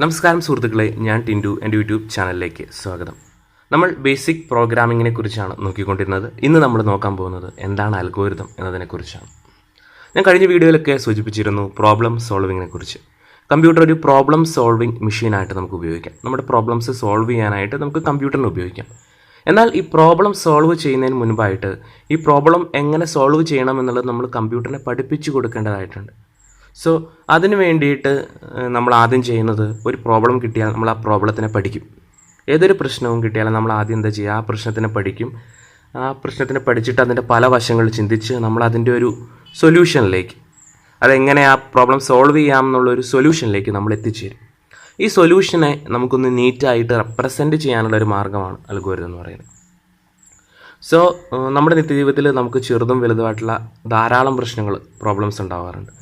നമസ്കാരം സുഹൃത്തുക്കളെ ഞാൻ ടിൻഡു എന്റെ യൂട്യൂബ് ചാനലിലേക്ക് സ്വാഗതം. നമ്മൾ ബേസിക് പ്രോഗ്രാമിങ്ങിനെ കുറിച്ചാണ് നോക്കിക്കൊണ്ടിരുന്നത്. ഇന്ന് നമ്മൾ നോക്കാൻ പോകുന്നത് എന്താണ് അൽഗോരിതം എന്നതിനെക്കുറിച്ചാണ്. ഞാൻ കഴിഞ്ഞ വീഡിയോയിലൊക്കെ സൂചിപ്പിച്ചിരുന്നു പ്രോബ്ലം സോൾവിങ്ങിനെ കുറിച്ച്. കമ്പ്യൂട്ടർ ഒരു പ്രോബ്ലം സോൾവിങ് മെഷീനായിട്ട് നമുക്ക് ഉപയോഗിക്കാം. നമ്മുടെ പ്രോബ്ലംസ് സോൾവ് ചെയ്യാനായിട്ട് നമുക്ക് കമ്പ്യൂട്ടറിനെ ഉപയോഗിക്കാം. എന്നാൽ ഈ പ്രോബ്ലം സോൾവ് ചെയ്യുന്നതിന് മുൻപായിട്ട് ഈ പ്രോബ്ലം എങ്ങനെ സോൾവ് ചെയ്യണം എന്നുള്ളത് നമ്മൾ കമ്പ്യൂട്ടറിനെ പഠിപ്പിച്ചു കൊടുക്കേണ്ടതായിട്ടുണ്ട്. സോ അതിന് വേണ്ടിയിട്ട് നമ്മൾ ആദ്യം ചെയ്യുന്നത് ഒരു പ്രോബ്ലം കിട്ടിയാൽ നമ്മൾ ആ പ്രോബ്ലത്തിനെ പഠിക്കും. ഏതൊരു പ്രശ്നവും കിട്ടിയാലും നമ്മൾ ആദ്യം എന്താ ചെയ്യുക? ആ പ്രശ്നത്തിനെ പഠിക്കും. ആ പ്രശ്നത്തിനെ പഠിച്ചിട്ട് അതിന്റെ പല വശങ്ങൾ ചിന്തിച്ച് നമ്മൾ അതിന്റെ ഒരു സൊല്യൂഷനിലേക്ക് അതെങ്ങനെ ആ പ്രോബ്ലം സോൾവ് ചെയ്യാം എന്നുള്ള ഒരു സൊല്യൂഷനിലേക്ക് നമ്മൾ എത്തിച്ചേരും. ഈ സൊല്യൂഷനെ നമുക്കൊന്ന് നീറ്റായിട്ട് റെപ്രസെന്റ് ചെയ്യാനുള്ള ഒരു മാർഗമാണ് അൽഗോരിതം എന്ന് പറയുന്നത്. സോ നമ്മുടെ നിത്യജീവിതത്തിൽ നമുക്ക് ചെറുതും വലുതുമായിട്ടുള്ള ധാരാളം പ്രശ്നങ്ങൾ പ്രോബ്ലംസ് ഉണ്ടാവാറുണ്ട്.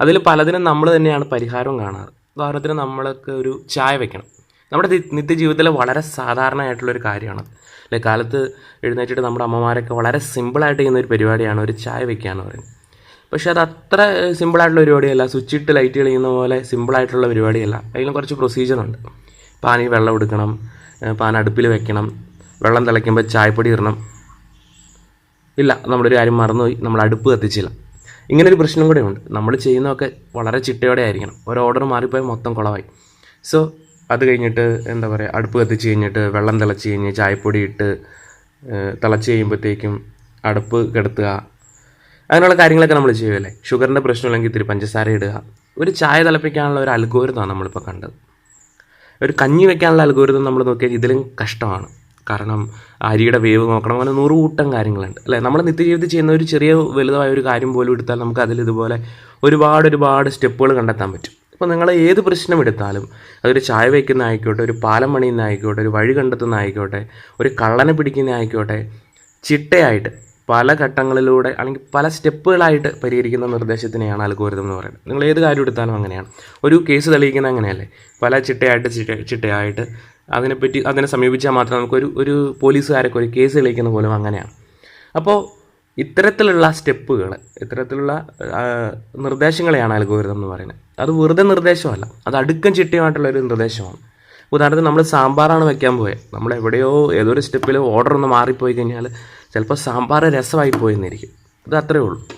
അതിൽ പലതിനും നമ്മൾ തന്നെയാണ് പരിഹാരവും കാണാറ്. ഉദാഹരണത്തിന് നമ്മൾക്ക് ഒരു ചായ വെക്കണം. നമ്മുടെ നിത്യജീവിതത്തിലെ വളരെ സാധാരണയായിട്ടുള്ളൊരു കാര്യമാണ് അല്ലെ കാലത്ത് എഴുന്നേറ്റിട്ട് നമ്മുടെ അമ്മമാരൊക്കെ വളരെ സിമ്പിളായിട്ട് ചെയ്യുന്ന ഒരു പരിപാടിയാണ് ഒരു ചായ വെക്കുക എന്ന് പറയുന്നത്. പക്ഷേ അത് അത്ര സിമ്പിളായിട്ടുള്ള പരിപാടിയല്ല. സ്വിച്ച് ഇട്ട് ലൈറ്റ് കളിയുന്ന പോലെ സിമ്പിളായിട്ടുള്ള പരിപാടിയല്ല. അതിലും കുറച്ച് പ്രൊസീജിയറുണ്ട് പാനിൽ വെള്ളം എടുക്കണം പാൻ അടുപ്പിൽ വെക്കണം വെള്ളം തിളയ്ക്കുമ്പോൾ ചായപ്പൊടി ഇടണം. ഇല്ല നമ്മളൊരു കാര്യം മറന്നുപോയി. നമ്മൾ അടുപ്പ് കത്തിച്ചില്ല. ഇങ്ങനെ ഒരു പ്രശ്നം കൂടെ ഉണ്ട്. നമ്മൾ ചെയ്യുന്നതൊക്കെ വളരെ ചിട്ടയോടെ ആയിരിക്കണം. ഒരു ഓർഡർ മാറിപ്പോയി മൊത്തം കുളമായി സോ അത് കഴിഞ്ഞിട്ട് എന്താ പറയുക അടുപ്പ് കത്തിച്ച് കഴിഞ്ഞിട്ട് വെള്ളം തിളച്ച് കഴിഞ്ഞ് ചായപ്പൊടി ഇട്ട് തിളച്ച് കഴിയുമ്പോഴത്തേക്കും അടുപ്പ് കെടുത്തുക. അങ്ങനെയുള്ള കാര്യങ്ങളൊക്കെ നമ്മൾ ചെയ്യുമല്ലേ ഷുഗറിന്റെ പ്രശ്നമില്ലെങ്കിൽ ഇത്തിരി പഞ്ചസാര ഇടുക. ഒരു ചായ തിളപ്പിക്കാനുള്ള ഒരു അൽഗോരിതമാണ് നമ്മളിപ്പോൾ കണ്ടത്. ഒരു കഞ്ഞി വെക്കാനുള്ള അൽഗോരിതം നമ്മൾ നോക്കിയാൽ ഇതിലും കഷ്ടമാണ്. കാരണം അരിയുടെ വേവ് നോക്കണം അങ്ങനെ നൂറ് കൂട്ടം കാര്യങ്ങളുണ്ട്. അല്ലേ? നമ്മൾ നിത്യജീവിതത്തിൽ ചെയ്യുന്ന ഒരു ചെറിയ വലുതായ ഒരു കാര്യം പോലും എടുത്താൽ നമുക്ക് അതിൽ ഇതുപോലെ ഒരുപാട് ഒരുപാട് സ്റ്റെപ്പുകൾ കണ്ടെത്താൻ പറ്റും. ഇപ്പോൾ നിങ്ങൾ ഏത് പ്രശ്നം എടുത്താലും അതൊരു ചായ വയ്ക്കുന്ന ആയിക്കോട്ടെ ഒരു പാലം പണിയുന്ന ആയിക്കോട്ടെ ഒരു വഴി കണ്ടെത്തുന്ന ആയിക്കോട്ടെ ഒരു കള്ളനെ പിടിക്കുന്ന ആയിക്കോട്ടെ ചിട്ടയായിട്ട് പല ഘട്ടങ്ങളിലൂടെ അല്ലെങ്കിൽ പല സ്റ്റെപ്പുകളായിട്ട് പരിഹരിക്കുന്ന നിർദ്ദേശത്തിനെയാണ് അൽഗോരിതം എന്ന് പറയുന്നത്. നിങ്ങൾ ഏത് കാര്യം എടുത്താലും അങ്ങനെയാണ്. ഒരു കേസ് തെളിയിക്കുന്ന അങ്ങനെയല്ലേ? പല ചിട്ടയായിട്ട് ചിട്ട ചിട്ടയായിട്ട് അതിനെപ്പറ്റി അതിനെ സമീപിച്ചാൽ മാത്രം നമുക്കൊരു ഒരു പോലീസുകാരൊക്കെ ഒരു കേസ് തെളിയിക്കുന്ന പോലും അങ്ങനെയാണ്. അപ്പോൾ ഇത്തരത്തിലുള്ള സ്റ്റെപ്പുകൾ ഇത്തരത്തിലുള്ള നിർദ്ദേശങ്ങളെയാണ് അൽഗോരിതം എന്ന് പറയുന്നത്. അത് വെറുതെ നിർദ്ദേശമല്ല. അത് അടുക്കം ചിട്ടയുമായിട്ടുള്ള ഒരു നിർദ്ദേശമാണ്. ഉദാഹരണത്തിന് നമ്മൾ സാമ്പാറാണ് വെക്കാൻ പോയത് നമ്മൾ എവിടെയോ ഏതൊരു സ്റ്റെപ്പിൽ ഓർഡർ ഒന്ന് മാറിപ്പോയി കഴിഞ്ഞാൽ ചിലപ്പോൾ സാമ്പാർ രസമായി പോയെന്നിരിക്കും. ഇത് അത്രേ ഉള്ളൂ.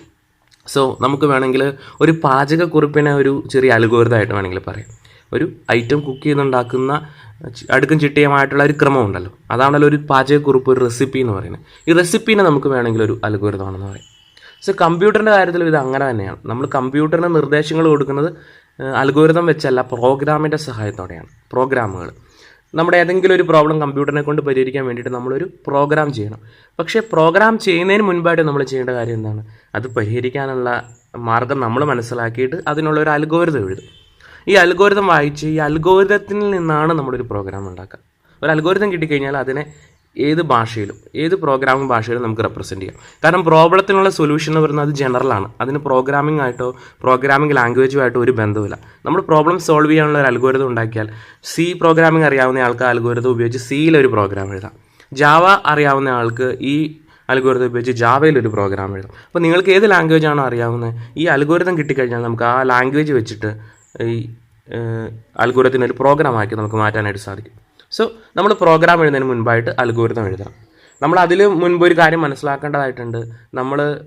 സോ നമുക്ക് വേണമെങ്കിൽ ഒരു പാചകക്കുറിപ്പിനെ ഒരു ചെറിയ അൽഗോരിതമായിട്ട് വേണമെങ്കിൽ പറയാം. ഒരു ഐറ്റം കുക്ക് ചെയ്തുണ്ടാക്കുന്ന അടുക്കും ചിട്ടയുമായിട്ടുള്ള ഒരു ക്രമം ഉണ്ടല്ലോ. അതാണല്ലോ ഒരു പാചകക്കുറിപ്പ് ഒരു റെസിപ്പി എന്ന് പറയുന്നത്. ഈ റെസിപ്പീനെ നമുക്ക് വേണമെങ്കിൽ ഒരു അൽഗോരിതമാണെന്ന് പറയാം. സോ കമ്പ്യൂട്ടറിന്റെ കാര്യത്തിൽ ഇത് അങ്ങനെ തന്നെയാണ്. നമ്മൾ കമ്പ്യൂട്ടറിന് നിർദ്ദേശങ്ങൾ കൊടുക്കുന്നത് അൽഗോരിതം വെച്ചല്ല പ്രോഗ്രാമിന്റെ സഹായത്തോടെയാണ്. പ്രോഗ്രാമുകൾ നമ്മുടെ ഏതെങ്കിലും ഒരു പ്രോബ്ലം കമ്പ്യൂട്ടറിനെ കൊണ്ട് പരിഹരിക്കാൻ വേണ്ടിയിട്ട് നമ്മളൊരു പ്രോഗ്രാം ചെയ്യണം. പക്ഷേ പ്രോഗ്രാം ചെയ്യുന്നതിന് മുൻപായിട്ട് നമ്മൾ ചെയ്യേണ്ട കാര്യം എന്താണ്? അത് പരിഹരിക്കാനുള്ള മാർഗം നമ്മൾ മനസ്സിലാക്കിയിട്ട് അതിനുള്ള ഒരു അൽഗോരിതം എഴുതും. ഈ അൽഗോരിതം വായിച്ച് ഈ അൽഗോരിതത്തിൽ നിന്നാണ് നമ്മളൊരു പ്രോഗ്രാം ഉണ്ടാക്കുക. ഒരു അൽഗോരിതം കിട്ടിക്കഴിഞ്ഞാൽ അതിനെ ഏത് ഭാഷയിലും ഏത് പ്രോഗ്രാമിംഗ് ഭാഷയിലും നമുക്ക് റെപ്രസെന്റ് ചെയ്യാം. കാരണം പ്രോബ്ലത്തിനുള്ള സൊല്യൂഷൻ എന്ന് പറയുന്നത് ജനറലാണ് അതിന് പ്രോഗ്രാമിംഗ് ആയിട്ടോ പ്രോഗ്രാമിംഗ് ലാംഗ്വേജുമായിട്ടോ ഒരു ബന്ധമില്ല നമ്മൾ പ്രോബ്ലം സോൾവ് ചെയ്യാനുള്ള ഒരു അൽഗോരിതം ഉണ്ടാക്കിയാൽ സി പ്രോഗ്രാമിംഗ് അറിയാവുന്ന ആൾക്ക് അൽഗോരിതം ഉപയോഗിച്ച് സിയിൽ ഒരു പ്രോഗ്രാം എഴുതാം. ജാവ അറിയാവുന്ന ആൾക്ക് ഈ അൽഗോരിതം ഉപയോഗിച്ച് ജാവയിൽ ഒരു പ്രോഗ്രാം എഴുതാം. അപ്പോൾ നിങ്ങൾക്ക് ഏത് ലാംഗ്വേജ് ആണോ അറിയാവുന്നത് ഈ അൽഗോരിതം കിട്ടിക്കഴിഞ്ഞാൽ നമുക്ക് ആ ലാംഗ്വേജ് വെച്ചിട്ട് ഈ അൽഗോരിതത്തിന് ഒരു പ്രോഗ്രാം ആക്കി നമുക്ക് മാറ്റാനായിട്ട് സാധിക്കും. സോ നമ്മൾ പ്രോഗ്രാം എഴുതുന്നതിന് മുൻപായിട്ട് അൽഗോരിതം എഴുതണം. നമ്മൾ അതിൽ മുൻപ് ഒരു കാര്യം മനസ്സിലാക്കേണ്ടതായിട്ടുണ്ട്. നമ്മൾ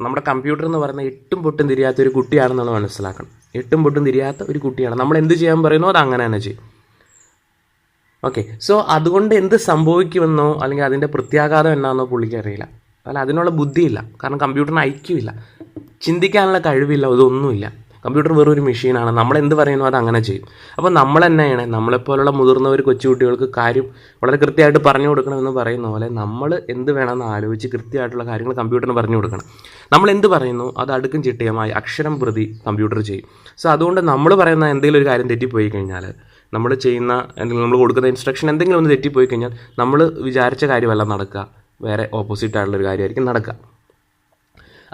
നമ്മുടെ കമ്പ്യൂട്ടർ എന്ന് പറയുന്ന എട്ടും പൊട്ടും തിരിയാത്ത ഒരു കുട്ടിയാണെന്നുള്ളത് മനസ്സിലാക്കണം. എട്ടും പൊട്ടും തിരിയാത്ത ഒരു കുട്ടിയാണ്. നമ്മൾ എന്ത് ചെയ്യാൻ പറയുന്നോ അത് അങ്ങനെ തന്നെ ചെയ്യും. ഓക്കെ സോ അതുകൊണ്ട് എന്ത് സംഭവിക്കുമെന്നോ അല്ലെങ്കിൽ അതിന്റെ പ്രത്യാഘാതം എന്നാന്നോ പുള്ളിക്ക് അറിയില്ല. അല്ല അതിനുള്ള ബുദ്ധിയില്ല. കാരണം കമ്പ്യൂട്ടറിന് ഐക്യമില്ല. ചിന്തിക്കാനുള്ള കഴിവില്ല. ഇതൊന്നുമില്ല. കമ്പ്യൂട്ടർ വെറും ഒരു മെഷീനാണ്. നമ്മൾ എന്ത് പറയുന്നു അത് അങ്ങനെ ചെയ്യും. അപ്പോൾ നമ്മൾ തന്നെയാണ് നമ്മളെപ്പോലുള്ള മുതിർന്നവർ കൊച്ചുകുട്ടികൾക്ക് കാര്യം വളരെ കൃത്യമായിട്ട് പറഞ്ഞു കൊടുക്കണം എന്ന് പറയുന്ന പോലെ നമ്മൾ എന്ത് വേണമെന്ന് ആലോചിച്ച് കൃത്യമായിട്ടുള്ള കാര്യങ്ങൾ കമ്പ്യൂട്ടറിന് പറഞ്ഞു കൊടുക്കണം. നമ്മൾ എന്ത് പറയുന്നു അത് അടുക്കും ചിട്ടയമായി അക്ഷരം പ്രതി കമ്പ്യൂട്ടർ ചെയ്യും. സോ അതുകൊണ്ട് നമ്മൾ പറയുന്ന എന്തെങ്കിലും ഒരു കാര്യം തെറ്റിപ്പോയി കഴിഞ്ഞാൽ നമ്മൾ ചെയ്യുന്ന എന്തെങ്കിലും നമ്മൾ കൊടുക്കുന്ന ഇൻസ്ട്രക്ഷൻ എന്തെങ്കിലും ഒന്ന് തെറ്റിപ്പോയി കഴിഞ്ഞാൽ നമ്മൾ വിചാരിച്ച കാര്യമല്ല നടക്കുക. വേറെ ഓപ്പോസിറ്റ് ആയിട്ടുള്ളൊരു കാര്യമായിരിക്കും നടക്കുക.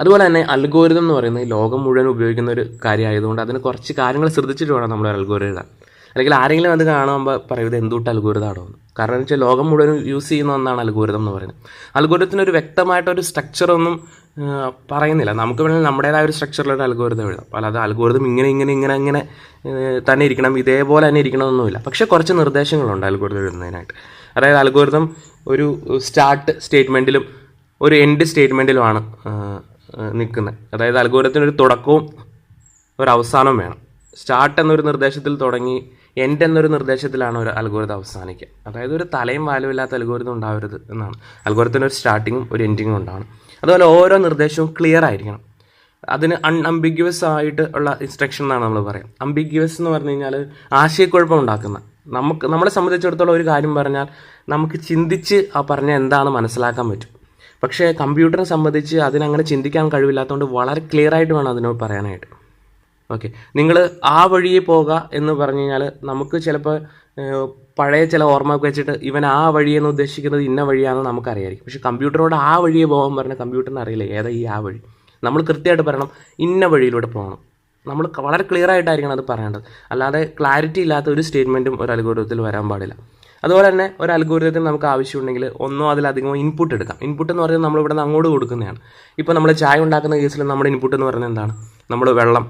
അതുപോലെ തന്നെ അൽഗോരിതം എന്ന് പറയുന്നത് ലോകം മുഴുവൻ ഉപയോഗിക്കുന്ന ഒരു കാര്യമായതുകൊണ്ട് അതിന് കുറച്ച് കാര്യങ്ങൾ ശ്രദ്ധിച്ചിട്ട് വേണം നമ്മൾ അൽഗോരിതം എഴുതാൻ അല്ലെങ്കിൽ ആരെങ്കിലും അത് കാണുമ്പോൾ പറയുന്നത് എന്തുകൊണ്ട് അൽഗോരിതമാണോ എന്ന്. കാരണം എന്ന് വെച്ചാൽ ലോകം മുഴുവൻ യൂസ് ചെയ്യുന്ന ഒന്നാണ് അൽഗോരിതം എന്ന് പറയുന്നത്. അൽഗോരിതത്തിന് ഒരു വ്യക്തമായിട്ടൊരു സ്ട്രക്ചറൊന്നും പറയുന്നില്ല. നമുക്ക് വേണമെങ്കിൽ നമ്മുടേതായ ഒരു സ്ട്രക്ചറിലൊരു അൽഗോരിതം എഴുതാം. അല്ലാതെ അൽഗോരിതം ഇങ്ങനെ ഇങ്ങനെ ഇങ്ങനെ അങ്ങനെ തന്നെ ഇരിക്കണം ഇതേപോലെ തന്നെ ഇരിക്കണമെന്നൊന്നുമില്ല. പക്ഷേ കുറച്ച് നിർദ്ദേശങ്ങളുണ്ട് അൽഗോരിതം എഴുതുന്നതിനായിട്ട്. അതായത് അൽഗോരിതം ഒരു സ്റ്റാർട്ട് സ്റ്റേറ്റ്മെന്റിലും ഒരു എൻഡ് സ്റ്റേറ്റ്മെന്റിലുമാണ് നിൽക്കുന്നത്. അതായത് അൽഗോരത്തിനൊരു തുടക്കവും ഒരു അവസാനവും വേണം. സ്റ്റാർട്ട് എന്നൊരു നിർദ്ദേശത്തിൽ തുടങ്ങി എൻഡ് എന്നൊരു നിർദ്ദേശത്തിലാണ് ഒരു അൽഗോരിതം അവസാനിക്കുക. അതായത് ഒരു തലയും വാലും ഇല്ലാത്ത അൽഗോരിതം ഉണ്ടാവരുത് എന്നാണ്. അൽഗോരത്തിന് ഒരു സ്റ്റാർട്ടിങ്ങും ഒരു എൻഡിങ്ങും ഉണ്ടാവണം. അതുപോലെ ഓരോ നിർദ്ദേശവും ക്ലിയർ ആയിരിക്കണം. അതിന് അൺഅംബിഗ്യുവസ് ആയിട്ട് ഉള്ള ഇൻസ്ട്രക്ഷൻ എന്നാണ് നമ്മൾ പറയാം അംബിഗ്യുവസ് എന്ന് പറഞ്ഞു കഴിഞ്ഞാൽ ആശയക്കുഴപ്പം ഉണ്ടാക്കുന്ന. നമുക്ക് നമ്മളെ സംബന്ധിച്ചിടത്തോളം ഒരു കാര്യം പറഞ്ഞാൽ നമുക്ക് ചിന്തിച്ച് ആ പറഞ്ഞ എന്താണ് മനസ്സിലാക്കാൻ പറ്റും. പക്ഷേ കമ്പ്യൂട്ടറിനെ സംബന്ധിച്ച് അതിനങ്ങനെ ചിന്തിക്കാൻ കഴിവില്ലാത്തതുകൊണ്ട് വളരെ ക്ലിയർ ആയിട്ട് വേണം അതിനോട് പറയാനായിട്ട്. ഓക്കെ നിങ്ങൾ ആ വഴിയെ പോകുക എന്ന് പറഞ്ഞു കഴിഞ്ഞാൽ നമുക്ക് ചിലപ്പോൾ പഴയ ചില ഓർമ്മ ഒക്കെ വെച്ചിട്ട് ഇവൻ ആ വഴിയെന്ന് ഉദ്ദേശിക്കുന്നത് ഇന്ന വഴിയാണെന്ന് നമുക്കറിയായിരിക്കും. പക്ഷേ കമ്പ്യൂട്ടറോട് ആ വഴിയെ പോകാൻ പറഞ്ഞാൽ കമ്പ്യൂട്ടറിന് അറിയില്ല ഏതാ ഈ ആ വഴി. നമ്മൾ കൃത്യമായിട്ട് പറയണം ഇന്ന വഴിയിലൂടെ പോകണം. നമ്മൾ വളരെ ക്ലിയർ ആയിട്ടായിരിക്കണം അത് പറയേണ്ടത്. അല്ലാതെ ക്ലാരിറ്റി ഇല്ലാത്ത ഒരു സ്റ്റേറ്റ്മെന്റും ഒരു അൽഗോരിതത്തിൽ വരാൻ പാടില്ല. അതുപോലെ തന്നെ ഒരു അൽഗോരിതത്തിന് നമുക്ക് ആവശ്യമുണ്ടെങ്കിൽ ഒന്നോ അതിലധികമോ ഇൻപുട്ട് എടുക്കാം. ഇൻപുട്ട് എന്ന് പറയുന്നത് നമ്മൾ ഇവിടെ നിന്ന് അങ്ങോട്ട് കൊടുക്കുന്നതാണ്. ഇപ്പോൾ നമ്മൾ ചായ ഉണ്ടാക്കുന്ന കേസിൽ നമ്മുടെ ഇൻപുട്ട് എന്ന് പറയുന്നത് എന്താണ്? നമ്മൾ വെള്ളം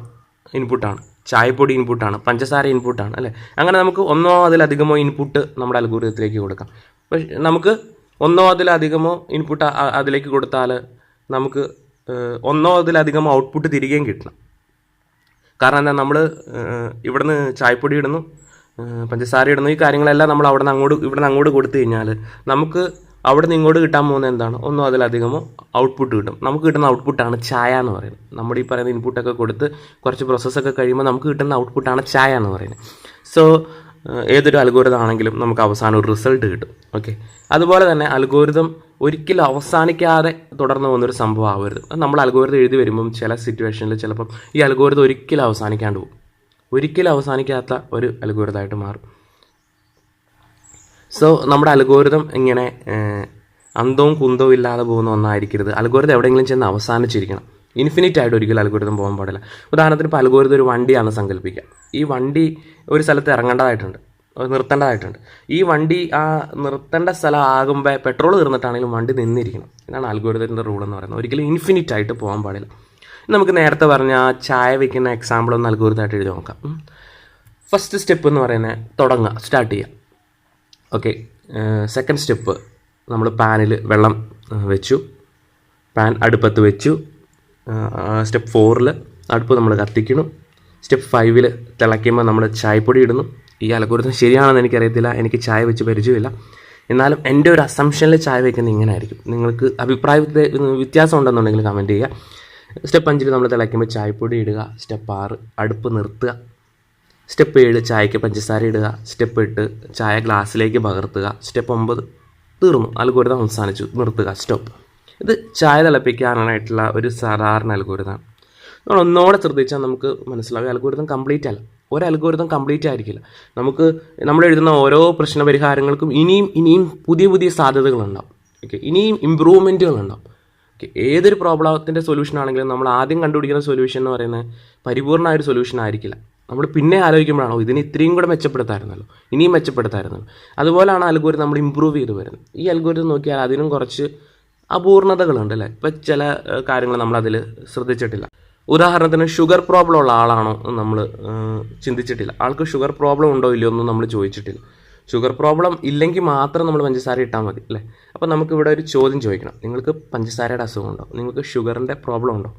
ഇൻപുട്ടാണ് ചായപ്പൊടി ഇൻപുട്ടാണ് പഞ്ചസാര ഇൻപുട്ടാണ് അല്ലേ? അങ്ങനെ നമുക്ക് ഒന്നോ അതിലധികമോ ഇൻപുട്ട് നമ്മുടെ അൽഗോരിതത്തിലേക്ക് കൊടുക്കാം. പക്ഷേ നമുക്ക് ഒന്നോ അതിലധികമോ ഇൻപുട്ട് അതിലേക്ക് കൊടുത്താൽ നമുക്ക് ഒന്നോ അതിലധികമോ ഔട്ട്പുട്ട് തിരികെയും കിട്ടണം. കാരണം എന്താ? നമ്മൾ ഇവിടുന്ന് ചായപ്പൊടി ഇടുന്നു പഞ്ചസാര ഇടുന്നു ഈ കാര്യങ്ങളെല്ലാം നമ്മൾ അവിടെ നിന്ന് അങ്ങോട്ട് ഇവിടെ നിന്ന് അങ്ങോട്ട് കൊടുത്തു കഴിഞ്ഞാൽ നമുക്ക് അവിടെ നിന്ന് ഇങ്ങോട്ട് കിട്ടാൻ പോകുന്ന എന്താണ്? ഒന്നോ അതിലധികമോ ഔട്ട്പുട്ട് കിട്ടും. നമുക്ക് കിട്ടുന്ന ഔട്ട്പുട്ടാണ് ചായ എന്ന് പറയുന്നത്. നമ്മുടെ ഈ പറയുന്ന ഇൻപുട്ടൊക്കെ കൊടുത്ത് കുറച്ച് പ്രോസസ്സൊക്കെ കഴിയുമ്പോൾ നമുക്ക് കിട്ടുന്ന ഔട്ട്പുട്ടാണ് ചായ എന്ന് പറയുന്നത്. സോ ഏതൊരു അൽഗോരിതം ആണെങ്കിലും നമുക്ക് അവസാനം ഒരു റിസൾട്ട് കിട്ടും. ഓക്കെ അതുപോലെ തന്നെ അൽഗോരിതം ഒരിക്കലും അവസാനിക്കാതെ തുടർന്ന് പോകുന്നൊരു സംഭവം ആവരുത്. നമ്മൾ അൽഗോരിതം എഴുതി വരുമ്പം ചില സിറ്റുവേഷനിൽ ചിലപ്പം ഈ അൽഗോരിതം ഒരിക്കലും അവസാനിക്കാണ്ട് പോകും. ഒരിക്കലും അവസാനിക്കാത്ത ഒരു അൽഗോരിതമായിട്ട് മാറും. സോ നമ്മുടെ അൽഗോരിതം ഇങ്ങനെ അന്തവും കുന്തവും ഇല്ലാതെ പോകുന്ന ഒന്നായിരിക്കരുത്. അൽഗോരിതം എവിടെയെങ്കിലും ചെന്ന് അവസാനിച്ചിരിക്കണം. ഇൻഫിനിറ്റ് ആയിട്ട് ഒരിക്കലും അൽഗോരിതം പോകാൻ പാടില്ല. ഉദാഹരണത്തിന് ഇപ്പോൾ അൽഗോരിതം ഒരു വണ്ടിയാണ് സങ്കല്പിക്കുക. ഈ വണ്ടി ഒരു സ്ഥലത്ത് ഇറങ്ങേണ്ടതായിട്ടുണ്ട്. നിർത്തേണ്ടതായിട്ടുണ്ട്. ഈ വണ്ടി ആ നിർത്തേണ്ട സ്ഥലം ആകുമ്പോൾ പെട്രോൾ തീർന്നിട്ടാണെങ്കിലും വണ്ടി നിന്നിരിക്കണം. ഇതാണ് അൽഗോരിതത്തിന്റെ റൂൾ എന്ന് പറയുന്നത്. ഒരിക്കലും ഇൻഫിനിറ്റ് ആയിട്ട് പോകാൻ പാടില്ല. നമുക്ക് നേരത്തെ പറഞ്ഞ ആ ചായ വയ്ക്കുന്ന എക്സാമ്പിൾ ഒന്ന് അൽഗോരിതമായിട്ട് എഴുതി നോക്കാം. ഫസ്റ്റ് സ്റ്റെപ്പ് എന്ന് പറയുന്നത് തുടങ്ങുക സ്റ്റാർട്ട് ചെയ്യുക. ഓക്കെ സെക്കൻഡ് സ്റ്റെപ്പ് നമ്മൾ പാനിൽ വെള്ളം വെച്ചു. പാൻ അടുപ്പത്ത് വെച്ചു. സ്റ്റെപ്പ് ഫോറിൽ അടുപ്പ് നമ്മൾ കത്തിക്കണം സ്റ്റെപ്പ് ഫൈവിൽ തിളയ്ക്കുമ്പോൾ നമ്മൾ ചായപ്പൊടി ഇടുന്നു. ഈ അലക്കുരുത്തം ശരിയാണെന്ന് എനിക്കറിയത്തില്ല. എനിക്ക് ചായ വെച്ച് പരിചയമില്ല. എന്നാലും എന്റെ ഒരു അസംഷനിൽ ചായ വയ്ക്കുന്നത് ഇങ്ങനെ ആയിരിക്കും. നിങ്ങൾക്ക് അഭിപ്രായ വ്യത്യ- വ്യത്യാസം ഉണ്ടെന്നുണ്ടെങ്കിൽ കമന്റ് ചെയ്യുക. സ്റ്റെപ്പ് അഞ്ചിൽ നമ്മൾ തിളയ്ക്കുമ്പോൾ ചായപ്പൊടി ഇടുക. സ്റ്റെപ്പ് ആറ് അടുപ്പ് നിർത്തുക. സ്റ്റെപ്പ് ഏഴ് ചായക്ക് പഞ്ചസാര ഇടുക. സ്റ്റെപ്പ് എട്ട് ചായ ഗ്ലാസ്സിലേക്ക് പകർത്തുക. സ്റ്റെപ്പ് ഒമ്പത് തീർന്നു. അൽഗോരിതം അവസാനിച്ചു. നിർത്തുക. സ്റ്റോപ്പ് ഇത് ചായ തിളപ്പിക്കാനായിട്ടുള്ള ഒരു സാധാരണ അൽഗോരിതമാണ് നമ്മൾ ഒന്നോടെ ശ്രദ്ധിച്ചാൽ നമുക്ക് മനസ്സിലാവും. അൽഗോരിതം കംപ്ലീറ്റ് അല്ല. ഒരു അൽഗോരിതം കംപ്ലീറ്റ് ആയിരിക്കില്ല. നമുക്ക് നമ്മൾ എഴുതുന്ന ഓരോ പ്രശ്ന പരിഹാരങ്ങൾക്കും ഇനിയും ഇനിയും പുതിയ പുതിയ സാധ്യതകളുണ്ടാവും. ഓക്കെ ഇനിയും ഇമ്പ്രൂവ്മെന്റുകളുണ്ടാവും ഏതൊരു പ്രോബ്ലത്തിന്റെ സൊല്യൂഷൻ ആണെങ്കിലും നമ്മൾ ആദ്യം കണ്ടുപിടിക്കുന്ന സൊല്യൂഷൻ എന്ന് പറയുന്നത് പരിപൂർണമായ ഒരു സൊല്യൂഷൻ ആയിരിക്കില്ല. നമ്മൾ പിന്നെ ആലോചിക്കുമ്പോഴാണോ ഇതിന് ഇത്രയും കൂടെ മെച്ചപ്പെടുത്തായിരുന്നല്ലോ? ഇനിയും മെച്ചപ്പെടുത്തായിരുന്നല്ലോ? അതുപോലെയാണ് അൽഗോരിതം നമ്മൾ ഇമ്പ്രൂവ് ചെയ്ത് വരുന്നത്. ഈ അൽഗോരിതം നോക്കിയാൽ അതിനും കുറച്ച് അപൂർണതകളുണ്ട് അല്ലേ? ഇപ്പം ചില കാര്യങ്ങൾ നമ്മളതിൽ ശ്രദ്ധിച്ചിട്ടില്ല. ഉദാഹരണത്തിന് ഷുഗർ പ്രോബ്ലം ഉള്ള ആളാണോ നമ്മൾ ചിന്തിച്ചിട്ടില്ല. ആൾക്ക് ഷുഗർ പ്രോബ്ലം ഉണ്ടോ ഇല്ലയോ ഒന്നും നമ്മൾ ചോദിച്ചിട്ടില്ല. ഷുഗർ പ്രോബ്ലം ഇല്ലെങ്കിൽ മാത്രം നമ്മൾ പഞ്ചസാര ഇട്ടാൽ മതി അല്ലേ? അപ്പോൾ നമുക്ക് ഇവിടെ ഒരു ചോദ്യം ചോദിക്കണം. നിങ്ങൾക്ക് പഞ്ചസാരയുടെ അസുഖമുണ്ടോ നിങ്ങൾക്ക് ഷുഗറിന്റെ പ്രോബ്ലം ഉണ്ടോ?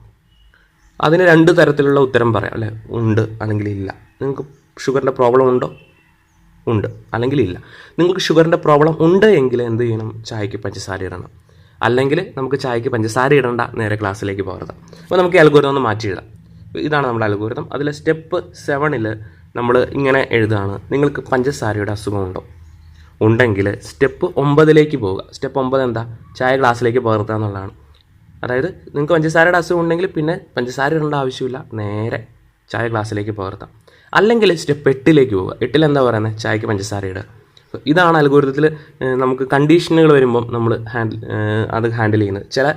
അതിന് രണ്ട് തരത്തിലുള്ള ഉത്തരം പറയാം അല്ലേ? ഉണ്ട് അല്ലെങ്കിൽ ഇല്ല. നിങ്ങൾക്ക് ഷുഗറിന്റെ പ്രോബ്ലം ഉണ്ടോ? ഉണ്ട് അല്ലെങ്കിൽ ഇല്ല. നിങ്ങൾക്ക് ഷുഗറിന്റെ പ്രോബ്ലം ഉണ്ട് എങ്കിൽ എന്ത് ചെയ്യണം? ചായക്ക് പഞ്ചസാര ഇടണം. അല്ലെങ്കിൽ നമുക്ക് ചായക്ക് പഞ്ചസാര ഇടണ്ട നേരെ ക്ലാസ്സിലേക്ക് പകർത്താം അപ്പോൾ നമുക്ക് അൽഗോരിതം ഒന്ന് മാറ്റി ഇടാം ഇതാണ് നമ്മുടെ അൽഗോരിതം അതിൽ സ്റ്റെപ്പ് സെവനിൽ നമ്മൾ ഇങ്ങനെ എഴുതുകയാണ് നിങ്ങൾക്ക് പഞ്ചസാരയുടെ അസുഖമുണ്ടോ? ഉണ്ടെങ്കിൽ സ്റ്റെപ്പ് ഒമ്പതിലേക്ക് പോവുക. സ്റ്റെപ്പ് ഒമ്പത് എന്താ? ചായ ഗ്ലാസ്സിലേക്ക് പകർത്തുക എന്നുള്ളതാണ്. അതായത് നിങ്ങൾക്ക് പഞ്ചസാരയുടെ അസുഖം ഉണ്ടെങ്കിൽ പിന്നെ പഞ്ചസാര ഇടേണ്ട ആവശ്യമില്ല. നേരെ ചായ ഗ്ലാസ്സിലേക്ക് പകർത്താം. അല്ലെങ്കിൽ സ്റ്റെപ്പ് എട്ടിലേക്ക് പോവുക. എട്ടിൽ എന്താ പറയുന്നത് ചായക്ക് പഞ്ചസാര ഇടുക. ഇതാണ് അൽഗോരിതത്തിൽ നമുക്ക് കണ്ടീഷനുകൾ വരുമ്പം നമ്മൾ ഹാൻഡിൽ അത് ഹാൻഡിൽ ചെയ്യുന്നത്. ചില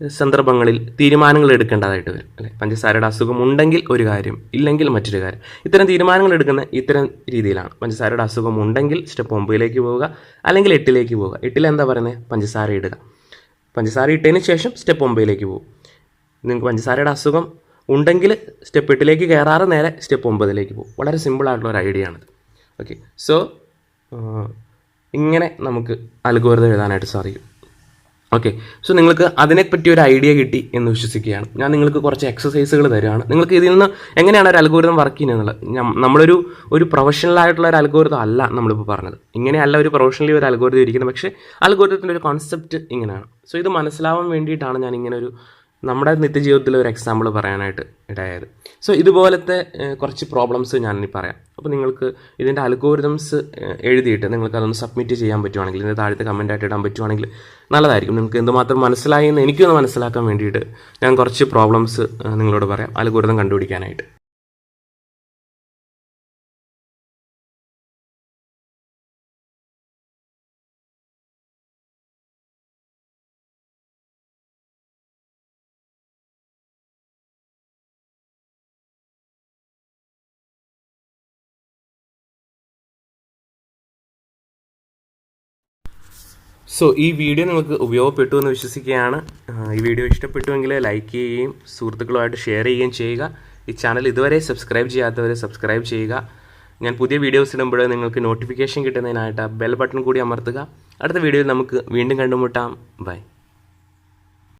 സന്ദർഭങ്ങളിൽ തീരുമാനങ്ങൾ എടുക്കേണ്ടതായിട്ട് വരും അല്ലെ? പഞ്ചസാരയുടെ അസുഖം ഉണ്ടെങ്കിൽ ഒരു കാര്യം ഇല്ലെങ്കിൽ മറ്റൊരു കാര്യം. ഇത്തരം തീരുമാനങ്ങൾ എടുക്കുന്ന ഇത്തരം രീതിയിലാണ്. പഞ്ചസാരയുടെ അസുഖം ഉണ്ടെങ്കിൽ സ്റ്റെപ്പ് ഒമ്പതിലേക്ക് പോവുക അല്ലെങ്കിൽ എട്ടിലേക്ക് പോവുക. എട്ടിൽ എന്താ പറയുന്നത് പഞ്ചസാര ഇടുക. പഞ്ചസാര ഇട്ടതിന് ശേഷം സ്റ്റെപ്പ് ഒമ്പതിലേക്ക് പോകും. നിങ്ങൾക്ക് പഞ്ചസാരയുടെ അസുഖം ഉണ്ടെങ്കിൽ സ്റ്റെപ്പ് എട്ടിലേക്ക് കയറാറ് നേരെ സ്റ്റെപ്പ് ഒമ്പതിലേക്ക് പോകും. വളരെ സിമ്പിളായിട്ടുള്ള ഒരു ഐഡിയ ആണിത്. ഓക്കെ സോ ഇങ്ങനെ നമുക്ക് അൽഗോരിതം എഴുതാനായിട്ട് സാധിക്കും. ഓക്കെ സോ നിങ്ങൾക്ക് അതിനെപ്പറ്റി ഒരു ഐഡിയ കിട്ടി എന്ന് വിശ്വസിക്കുകയാണ്. ഞാൻ നിങ്ങൾക്ക് കുറച്ച് എക്സസൈസുകൾ തരുകയാണ് നിങ്ങൾക്ക് ഇതിൽ നിന്ന് എങ്ങനെയാണ് ഒരു അൽഗോരിതം വർക്ക് ചെയ്യുന്നത് നമ്മളൊരു ഒരു പ്രൊഫഷണൽ ആയിട്ടുള്ള ഒരു അൽഗോരിതം അല്ല നമ്മളിപ്പോൾ പറഞ്ഞത്. ഇങ്ങനെയല്ല ഒരു പ്രൊഫഷണലി ഒരു അൽഗോരിതം ഇരിക്കുന്നത്. പക്ഷേ അൽഗോരിതത്തിന്റെ ഒരു കോൺസെപ്റ്റ് ഇങ്ങനെയാണ്. സോ ഇത് മനസ്സിലാവാൻ വേണ്ടിയിട്ടാണ് ഞാൻ ഇങ്ങനെ ഒരു നമ്മുടെ നിത്യജീവിതത്തിലെ ഒരു എക്സാമ്പിൾ പറയാനായിട്ട് ഇടയായത്. സോ ഇതുപോലത്തെ കുറച്ച് പ്രോബ്ലംസ് ഞാനിനി പറയാം. അപ്പോൾ നിങ്ങൾക്ക് ഇതിന്റെ അൽഗോരിതംസ് എഴുതിയിട്ട് നിങ്ങൾക്ക് അതൊന്ന് സബ്മിറ്റ് ചെയ്യാൻ പറ്റുവാണെങ്കിൽ ഇതിന്റെ താഴത്തെ കമന്റ് ആയിട്ട് ഇടാൻ പറ്റുവാണെങ്കിൽ നല്ലതായിരിക്കും. നിങ്ങൾക്ക് എന്തുമാത്രം മനസ്സിലായി എന്ന് എനിക്കൊന്ന് മനസ്സിലാക്കാൻ വേണ്ടിയിട്ട് ഞാൻ കുറച്ച് പ്രോബ്ലംസ് നിങ്ങളോട് പറയാം. അൽഗോരിതം കണ്ടുപിടിക്കാനായിട്ട്. സോ ഈ വീഡിയോ നിങ്ങൾക്ക് ഉപയോഗപ്പെട്ടു എന്ന് വിശ്വസിക്കുകയാണ്. ഈ വീഡിയോ ഇഷ്ടപ്പെട്ടുവെങ്കിൽ ലൈക്ക് ചെയ്യുകയും സുഹൃത്തുക്കളുമായിട്ട് ഷെയർ ചെയ്യുകയും ചെയ്യുക. ഈ ചാനൽ ഇതുവരെ സബ്സ്ക്രൈബ് ചെയ്യാത്തവർ സബ്സ്ക്രൈബ് ചെയ്യുക. ഞാൻ പുതിയ വീഡിയോസ് ഇടുമ്പോൾ നിങ്ങൾക്ക് നോട്ടിഫിക്കേഷൻ കിട്ടുന്നതിനായിട്ട് ബെൽ ബട്ടൺ കൂടി അമർത്തുക. അടുത്ത വീഡിയോയിൽ നമുക്ക് വീണ്ടും കണ്ടുമുട്ടാം. ബൈ